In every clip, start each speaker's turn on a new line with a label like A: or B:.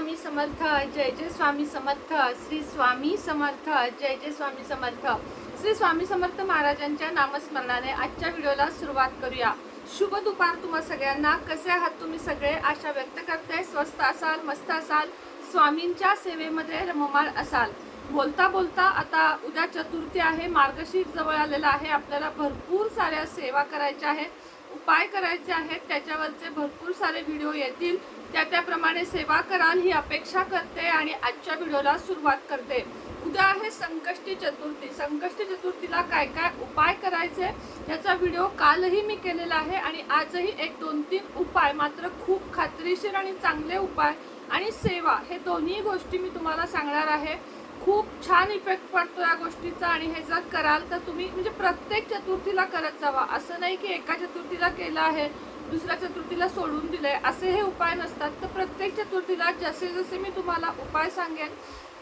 A: स्वामी समर्थ जय जय स्वामी समर्थ श्री स्वामी समर्थ जय जय स्वामी समर्थ. श्री स्वामी समर्थ महाराजांच्या नामस्मरणाने आजच्या व्हिडिओला सुरुवात करूया. शुभ दुपार तुम्हा सगळ्यांना. कसे आहात तुम्ही सगळे? आशा व्यक्त करते. स्वस्त असाल मस्त असाल स्वामींच्या सेवेमध्ये रममाळ असाल. बोलता बोलता आता उद्या चतुर्थी आहे. मार्गशीर्ष जवळ आलेला आहे. आपल्याला भरपूर साऱ्या सेवा करायच्या आहेत. उपाय करायचे आहेत त्याच्यावरचे भरपूर सारे व्हिडिओ येतील. त्या त्याप्रमाणे सेवा कराल ही अपेक्षा करते आणि आजच्या व्हिडिओला सुरुवात करते. उद्या आहे संकष्टी चतुर्थी. संकष्टी चतुर्थीला काय काय उपाय करायचे याचा व्हिडिओ कालही मी केलेला आहे आणि आजही एक दोन तीन उपाय मात्र खूप खात्रीशीर आणि चांगले उपाय आणि सेवा हे दोन्ही गोष्टी मी तुम्हाला सांगणार आहे. खूप छान इफेक्ट पडतो या गोष्टीचा आणि हे जर कराल तर तुम्ही म्हणजे प्रत्येक चतुर्थीला करत जावा. असं नाही की एका चतुर्थीला केलं आहे दुसऱ्या चतुर्थीला सोडून दिलंय. असे हे उपाय नसतात. तर प्रत्येक चतुर्थीला जसे जसे मी तुम्हाला उपाय सांगेन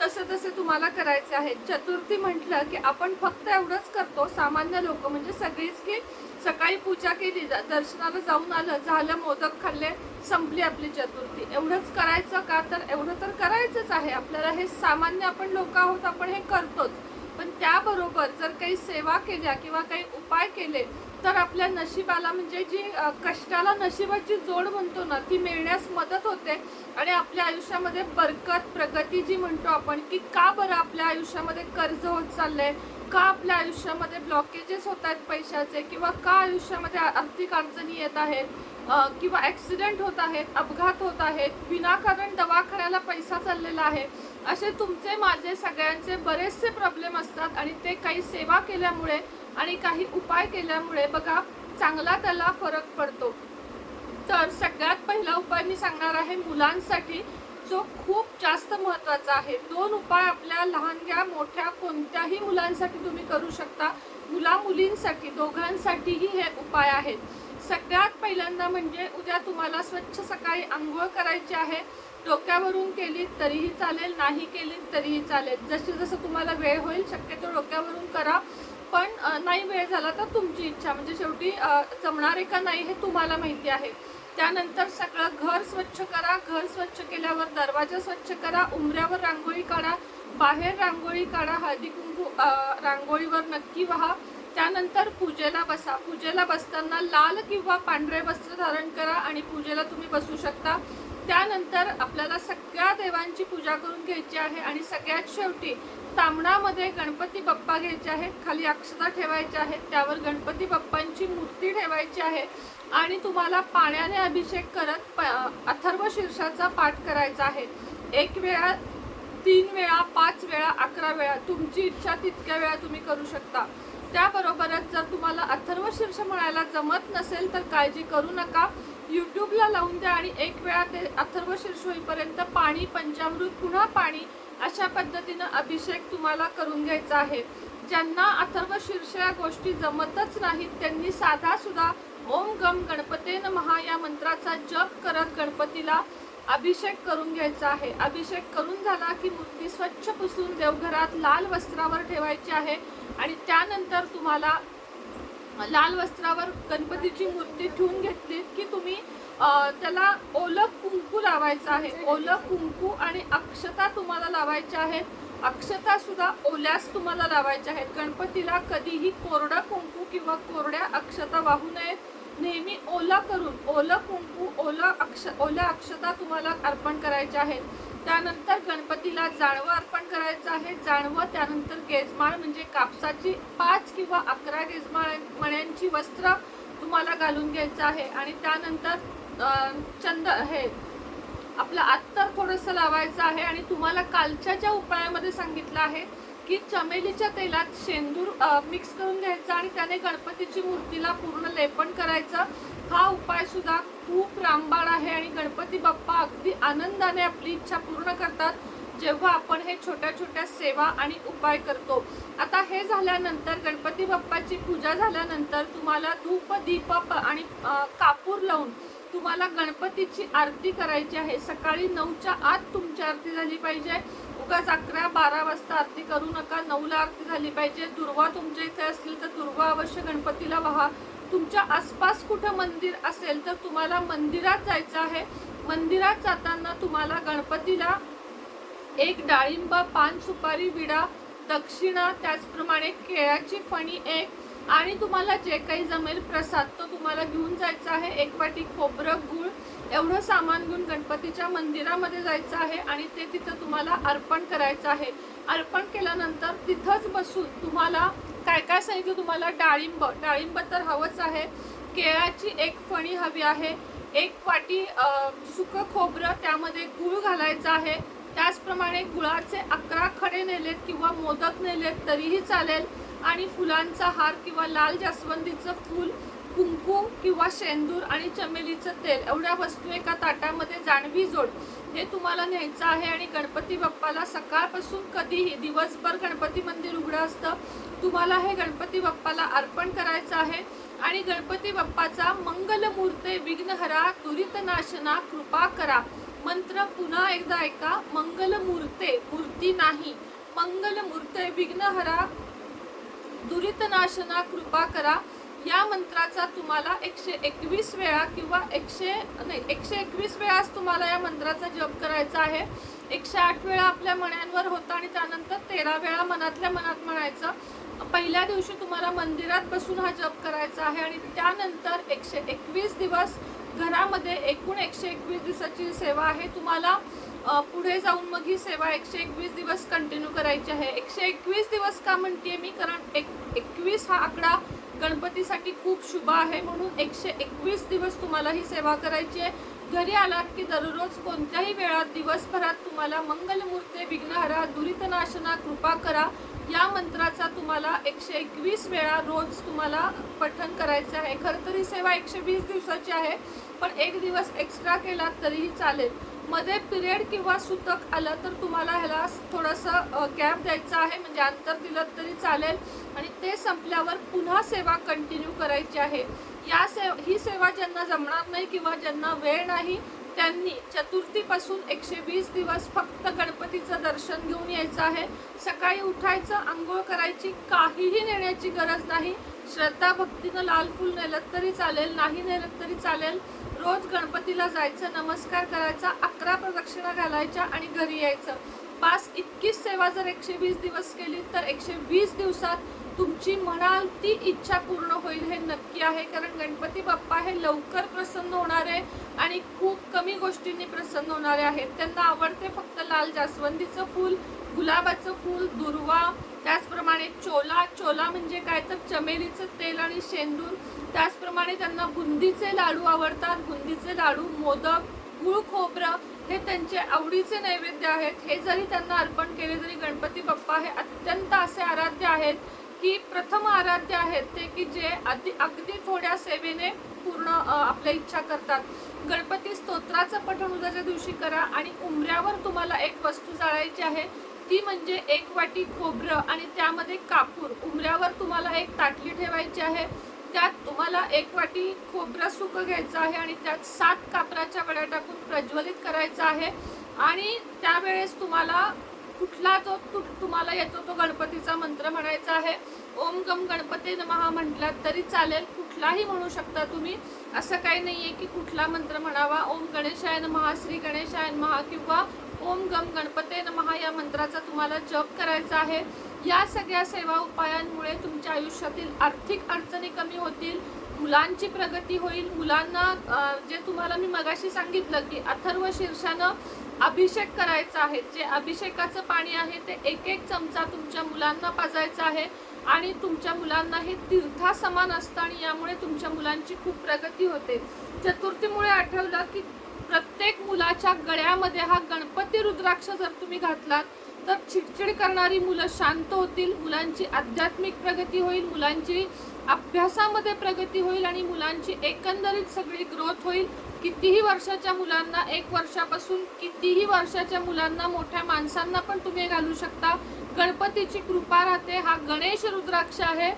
A: तसे तसे तुम्हाला करायचे आहे चतुर्थी म्हटलं की आपण फक्त एवढंच करतो सामान्य लोक म्हणजे सगळीच की सकाळी पूजा केली दर्शनाला जाऊन आलं झालं मोदक खाल्ले संपली आपली चतुर्थी. एवढंच करायचं का? तर एवढं तर करायचंच आहे. आपल्याला हे सामान्य आपण लोक आहोत आपण हे करतोच. पण त्याबरोबर जर काही सेवा केल्या किंवा काही उपाय केले तर आपल्या नशिबाला म्हणजे जी कष्टाला नशिबाची जोड म्हणतो ना ती मिळण्यास मदत होते. आणि आपल्या आयुष्यामध्ये बरकत प्रगती जी म्हणतो आपण की का बरं आपल्या आयुष्यामध्ये कर्ज होत चाललंय? का आपल्या आयुष्यामध्ये ब्लॉकेजेस होत आहेत पैशाचे? किंवा का आयुष्यामध्ये आर्थिक अडचणी येत आहेत? किंवा ॲक्सिडेंट होत आहेत अपघात होत आहेत विनाकारण दवाखान्याला पैसा चाललेला आहे. असे तुमचे माझे सगळ्यांचे बरेचसे प्रॉब्लेम असतात. आणि ते काही सेवा केल्यामुळे आणि काही उपाय केल्यामुळे बघा चांगला त्याला फरक पडतो. तर सगळ्यात पहिला उपाय मी सांगणार आहे मुलांसाठी जो खूप जास्त महत्त्वाचा आहे. दोन उपाय आपल्या लहानग्या मोठ्या कोणत्याही मुलांसाठी तुम्ही करू शकता. मुला मुलींसाठी दोघांसाठीही हे उपाय आहेत. सगळ्यात पहिल्यांदा म्हणजे उद्या तुम्हाला स्वच्छ सकाळी आंघोळ करायची आहे. डोक्यावरून केली तरीही चालेल नाही केली तरीही चालेल. जशी जसं तुम्हाला वेळ होईल शक्यतो डोक्यावरून करा. नाही वेळ झाला तर तुमची इच्छा. म्हणजे शेवटी जमणार आहे का नाही हे तुम्हाला माहिती आहे. त्यानंतर सगळं घर स्वच्छ करा. घर स्वच्छ केल्यावर दरवाजा स्वच्छ करा. उमऱ्यावर रांगोळी काढा. बाहेर रांगोळी काढा. हळदी कुंकू रांगोळीवर नक्की व्हा. त्यानंतर पूजेला बसा. पूजेला बसताना लाल किंवा पांढरे वस्त्र धारण करा आणि पूजेला तुम्ही बसू शकता. त्यानंतर आपल्याला सगळ्या देवांची पूजा करून घ्यायची आहे आणि सगळ्यात शेवटी तांबणामध्ये गणपती बाप्पा घ्यायचे आहेत. खाली अक्षता ठेवायच्या आहेत. त्यावर गणपती बाप्पांची मूर्ती ठेवायची आहे. आणि तुम्हाला पाण्याने अभिषेक करत प अथर्व शीर्षाचा पाठ करायचा आहे. एक वेळा तीन वेळा पाच वेळा अकरा वेळा तुमची इच्छा तितक्या वेळा तुम्ही करू शकता. त्याबरोबरच जर तुम्हाला अथर्व शीर्ष म्हणायला जमत नसेल तर काळजी करू नका. यूट्यूबला लावून द्या आणि एक वेळा ते अथर्व शीर्ष होईपर्यंत पाणी पंचामृत पुन्हा पाणी अशा पद्धतीनं अभिषेक तुम्हाला करून घ्यायचा आहे. ज्यांना अथर्व शीर्ष या गोष्टी जमतच नाहीत त्यांनी साधा सुद्धा ओम गम गणपते महा या मंत्राचा जप करत गणपतीला अभिषेक करून घ्यायचा आहे. अभिषेक करून झाला की मूर्ती स्वच्छ पुसून देवघरात लाल वस्त्रावर ठेवायची आहे आणि त्यानंतर तुम्हाला लाल वस्त्रावर गणपतीची मूर्ती ठेवून घेतली की तुम्ही त्याला ओलं कुंकू लावायचं आहे. ओलं कुंकू आणि अक्षता तुम्हाला लावायच्या आहेत. अक्षता सुद्धा ओल्यास तुम्हाला लावायच्या आहेत. गणपतीला कधीही कोरडा कुंकू किंवा कोरड्या अक्षता वाहू नयेत. नेहमी ओला करून ओलं कुंकू ओला अक्ष ओल्या अक्षता तुम्हाला अर्पण करायच्या आहेत. त्यानंतर गणपतीला जाणवं अर्पण करायचं आहे. जाणवं त्यानंतर गेजमाळ म्हणजे कापसाची पाच किंवा अकरा गेजमाळ मण्यांची वस्त्र तुम्हाला घालून घ्यायचं आहे. आणि त्यानंतर चंद हे आपलं अत्तर थोडंसं लावायचं आहे. आणि तुम्हाला कालच्या ज्या उपायामध्ये सांगितलं आहे की चमेलीच्या तेलात शेंदूर मिक्स करून घ्यायचा आणि त्याने गणपतीची मूर्तीला पूर्ण लेपन करायचं. हा उपाय सुद्धा खूप रामबाण आहे आणि गणपती बाप्पा अगदी आनंदाने आपली इच्छा पूर्ण करतात जेव्हा आपण हे छोट्या छोट्या सेवा आणि उपाय करतो. आता हे झाल्यानंतर गणपती बाप्पाची पूजा झाल्यानंतर तुम्हाला धूप दीप आणि कापूर लावून तुम्हाला गणपतीची आरती करायची आहे. सकाळी नऊच्या आत तुमची आरती झाली पाहिजे. उगाच अकरा बारा वाजता आरती करू नका. नऊला आरती झाली पाहिजे. दुर्वा तुमच्या इथे असतील तर दुर्वा अवश्य गणपतीला वाहा तुमच्या आसपास कुठं मंदिर असेल तर तुम्हाला मंदिरात जायचं आहे. मंदिरात जाताना तुम्हाला गणपतीला एक डाळिंब पान सुपारी विडा दक्षिणा त्याचप्रमाणे केळ्याची फणी एक आणि तुम्हाला जे काही जमेल प्रसाद तो तुम्हाला घेऊन जायचा आहे. एक वाटी खोबरं गुळ एवढं सामान घेऊन गणपतीच्या मंदिरामध्ये जायचं आहे आणि ते तिथं तुम्हाला अर्पण करायचं आहे. अर्पण केल्यानंतर तिथंच बसून तुम्हाला काय काय सांगितलं तुम्हाला? डाळिंब. डाळिंब तर हवंच आहे. केळाची एक फणी हवी आहे. एक वाटी सुकं खोबरं त्यामध्ये गुळ घालायचं आहे. त्याचप्रमाणे गुळाचे अकरा खडे नेलेत किंवा मोदक नेलेत तरीही चालेल. आणि फुलांचा हार किंवा लाल जास्वंदीचं फूल कुंकू किंवा शेंदूर आणि चमेलीचं तेल एवढ्या वस्तू एका ताटामध्ये जाणवी जोड. हे तुम्हाला न्यायचं आहे आणि गणपती बाप्पाला सकाळपासून कधीही दिवसभर गणपती मंदिर उघडं असतं. तुम्हाला हे गणपती बाप्पाला अर्पण करायचं आहे आणि गणपती बाप्पाचा मंगलमूर्ते विघ्नहरा दुरितनाशना कृपा करा. मंत्र पुन्हा एकदा ऐका मंगलमूर्ते मूर्ती नाही. मंगलमूर्ते विघ्नहरा दुरितनाशना कृपा करा. या मंत्राचा तुम्हाला एकशे एकवीस वेळा किंवा एकशे नाही एकशे एकवीस वेळाच तुम्हाला या मंत्राचा जप करायचा आहे. एकशे आठ वेळा आपल्या मण्यांवर होतं आणि त्यानंतर तेरा वेळा मनातल्या मनात म्हणायचं पहिल्या दिवशी तुम्हाला मंदिरात बसून हा जप करायचा आहे आणि त्यानंतर एकशे एकवीस दिवस घरामध्ये एकूण एकशे एकवीस दिवसाची सेवा आहे. तुम्हाला पुढे जाऊन मग ही सेवा एकशे एकवीस दिवस कंटिन्यू करायची आहे. एकशे एकवीस दिवस का म्हणते मी? कारण एक एकवीस हा आकडा गणपतीसाठी खूप शुभ आहे म्हणून एकशे एकवीस दिवस तुम्हाला ही सेवा करायची आहे. घरी आलात की दररोज कोणत्याही वेळात दिवसभरात तुम्हाला मंगलमूर्ते विघ्नहरा दुरितनाशना कृपा करा. या मंत्राचा तुम्हाला एकशे एकवीस वेळा रोज तुम्हाला पठण करायचं आहे. खरं तर ही सेवा एकशे वीस दिवसाची आहे पण एक दिवस एक्स्ट्रा केला तरीही चालेल. मध्ये पिरियड किंवा सुतक आलं तर तुम्हाला ह्याला थोडंसं गॅप द्यायचं आहे. म्हणजे अंतर दिलं तरी चालेल. आणि ते संपल्यावर पुन्हा सेवा कंटिन्यू करायची आहे. या सेव ही सेवा ज्यांना जमणार नाही किंवा ज्यांना वेळ नाही त्यांनी चतुर्थीपासून एकशे वीस दिवस फक्त गणपतीचं दर्शन घेऊन यायचं आहे. सकाळी उठायचं आंघोळ करायची काहीही नेण्याची गरज नाही. श्रद्धा भक्तीनं लाल फूल नेलं तरी चालेल नाही नेलं तरी चालेल. रोज गणपतीला जायचं नमस्कार करायचा अकरा प्रदक्षिणा घालायच्या आणि घरी यायचं. पास इतकीच सेवा जर एकशे वीस दिवस केली तर एकशे वीस दिवसात तुमची म्हणाल ती इच्छा पूर्ण होईल हे नक्की आहे. कारण गणपती बाप्पा हे लवकर प्रसन्न होणारे आणि खूप कमी गोष्टींनी प्रसन्न होणारे आहेत. त्यांना आवडते फक्त लाल जास्वंदीचं फूल गुलाबाचं फूल दुर्वा त्याचप्रमाणे चोला. चोला म्हणजे काय तर चमेलीचं तेल आणि शेंदूर. त्याचप्रमाणे त्यांना बुंदीचे लाडू आवडतात. बुंदीचे लाडू मोदक गुळ खोबरं हे त्यांचे आवडीचे नैवेद्य आहेत. हे जरी त्यांना अर्पण केले तरी गणपती बाप्पा हे अत्यंत असे आराध्य आहेत. की प्रथम आराध्य आहेत ते की जे अगदी अगदी थोड्या सेवेने पूर्ण आपल्या इच्छा करतात. गणपती स्तोत्राचं पठण उद्याच्या दिवशी करा आणि उमऱ्यावर तुम्हाला एक वस्तू जाळायची आहे. ती म्हणजे एक वाटी खोबरं आणि त्यामध्ये कापूर. उमऱ्यावर तुम्हाला एक ताटली ठेवायची आहे. त्यात तुम्हाला एक वाटी खोबरं सुकं घ्यायचं आहे आणि त्यात सात कापराच्या वड्या टाकून प्रज्वलित करायचं आहे. आणि त्यावेळेस तुम्हाला कुठला जो तु- तुम्हाला येतो तो गणपतीचा मंत्र म्हणायचा आहे. ओम गम गणपती नमहा म्हटलात तरी चालेल कुठलाही म्हणू शकता तुम्ही. असं काही नाही आहे की कुठला मंत्र म्हणावा. ओम गणेशाय नमहा श्री गणेशाय नमहा किंवा ओम गम गणपते नमहा या मंत्राचा तुम्हाला जप करायचा आहे. या सगळ्या सेवा उपायांमुळे तुमच्या आयुष्यातील आर्थिक अडचणी कमी होतील मुलांची प्रगती होईल. मुलांना जे तुम्हाला मी मगाशी सांगितलं की अथर्व शीर्षानं अभिषेक करायचा आहे. जे अभिषेकाचं पाणी आहे ते एक एक चमचा तुमच्या मुलांना पाजायचं आहे आणि तुमच्या मुलांना हे तीर्था समान असतं आणि यामुळे तुमच्या मुलांची खूप प्रगती होते. चतुर्थीमुळे आठवलं की प्रत्येक मुलाच्या गळ्यामध्ये हा गणपती रुद्राक्ष जर तुम्ही घातलात तर चिडचिड करणारी मुलं शांत होतील मुलांची आध्यात्मिक प्रगती होईल मुलांची अभ्यासामध्ये प्रगती होईल आणि मुलांची एकंदरीत सगळी ग्रोथ होईल. कितीही वर्षाच्या मुलांना एक वर्षापासून कितीही वर्षाच्या मुलांना मोठ्या माणसांना पण तुम्ही घालू शकता. गणपतीची कृपा राहते. हा गणेश रुद्राक्ष आहे.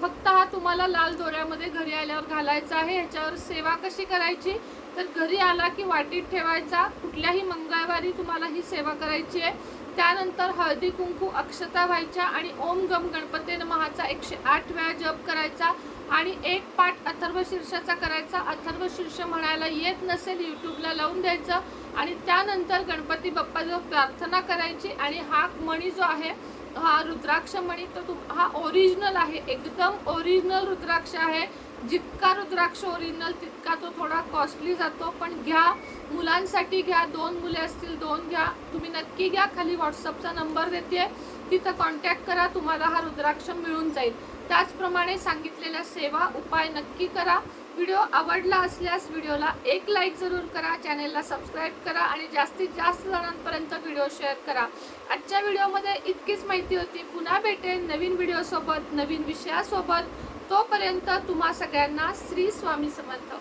A: फक्त हा तुम्हाला लाल दोऱ्यामध्ये घरी आल्यावर घालायचा आहे. ह्याच्यावर सेवा कशी करायची? तर घरी आला की वाटीत ठेवायचा. कुठल्याही मंगळवारी तुम्हाला ही सेवा करायची आहे. त्यानंतर हळदी कुंकू अक्षता व्हायच्या आणि ओम गम गणपती नमहाचा एकशे आठ वेळा जप करायचा. आणि एक पाठ अथर्व शीर्षाचा करायचा. अथर्व शीर्ष म्हणायला येत नसेल यूट्यूबला लावून द्यायचं. आणि त्यानंतर गणपती बाप्पाजवळ प्रार्थना करायची. आणि हा मणी जो आहे हा रुद्राक्ष मणी तो तुम हा ओरिजिनल आहे. एकदम ओरिजिनल रुद्राक्ष आहे. जितका रुद्राक्ष ओरिजिनल तितका तो थोडा कॉस्टली जातो. पण घ्या मुलांसाठी घ्या. दोन मुले असतील दोन घ्या. तुम्ही नक्की घ्या. खाली व्हॉट्सअपचा नंबर देते तिथं कॉन्टॅक्ट करा. तुम्हाला हा रुद्राक्ष मिळून जाईल. त्याचप्रमाणे सांगितलेल्या सेवा उपाय नक्की करा. व्हिडिओ आवडला असल्यास व्हिडिओला एक लाईक जरूर करा. चॅनेलला सबस्क्राईब करा आणि जास्तीत जास्त जणांपर्यंत व्हिडिओ शेअर करा. आजच्या व्हिडिओमध्ये इतकीच माहिती होती. पुन्हा भेटेन नवीन व्हिडिओसोबत नवीन विषयासोबत. तोपर्यंत तुम्हा सगळ्यांना श्री स्वामी समर्थ.